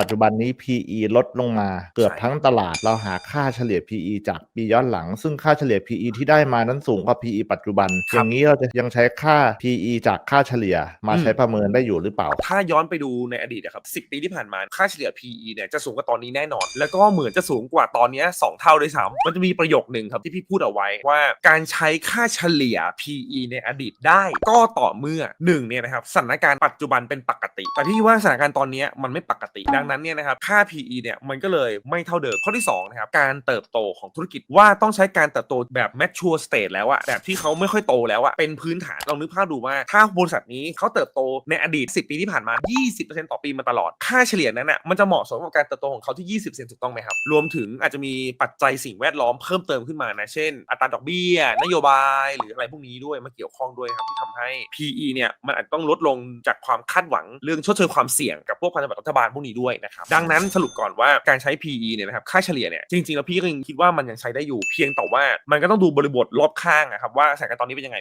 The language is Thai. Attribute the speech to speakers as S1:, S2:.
S1: ปัจจุบันนี้ PE ลดลงมาเกือบ
S2: ใช่
S1: ทั้งตลาดเราหาค่าเฉลี่ย PE จากปีย้อนหลัง ซึ่งค่าเฉลี่ย PE ที่ได้มานั้นสูงกว่า PE ปัจจุบัน อย่างนี้เราจะยังใช้ค่า PE จากค่าเฉลี่ยมาใช้ประเมินได้อยู่หรือเปล่า
S2: ถ้าย้อนไปดูในอดีตนะครับ10ปีที่ผ่านมาค่าเฉลี่ย PE เนี่ยจะสูงกว่าตอนนี้แน่นอน แล้วก็เหมือนจะสูงกว่าตอนเนี้ย2เท่าด้วยซ้ำมันจะมีประโยคหนึ่งครับที่พี่พูดเอาไว้ว่าการใช้ค่าเฉลี่ย PE ในอดีตได้ ก็ต่อเมื่อหนึ่งเนี่ยนะครับสถานการณ์ปัจจุบันเป็นปกติ แต่พี่ว่าสถานการณ์ตอนเนี้ยมันไม่ปกติดังนั้นเนี่ยนะครับค่า PE เนี่ยมันก็เลยไม่เท่าเดิมข้อที่สองนะครับการเติบโตของธุรกิจว่าต้องใช้การเติบโตแบบ mature state แล้วอะแบบที่เขาไม่ค่อยโตแล้วอะเป็นพื้นฐานลองนึกภาพดูว่าถ้าบริษัทนี้เขาเติบโตในอดีต 10 ปีที่ผ่านมา 20%ต่อปีมาตลอด ค่าเฉลี่ยนั้นอะมันจะเหมาะสมกับการเติบโตของเขาที่ 20%ถูกต้องไหมครับ รวมถึงอาจจะมีปัจจัยสิ่งแวดล้อมเพิ่มเติมขึ้นมานะ เช่น อัตราดอกเบี้ย นโยบาย หรืออะไรพวกนี้ด้วยมาเกี่ยวข้องด้วยครับที่ทำให้ PE เนี่ยมันอาจต้องลดลงจากความคาดหวังเรื่องชดเชยความเสี่ยงกับพวกพันธบัตรรัฐบาลพวกนี้ด้วยนะครับดังนั้นสรุปก่อนว่าการใช้ PE เนี่ยนะครับค่าเฉลี่ยเนี่ยจริงๆแล้วพี่ก็ยังคิดว่ามันยังใช้ได้อยู่ เพียงแต่ว่ามันก็ต้องดูบริบทรอบข้างนะครับว่าสถานการณ์ตอนนี้เป็นยังไง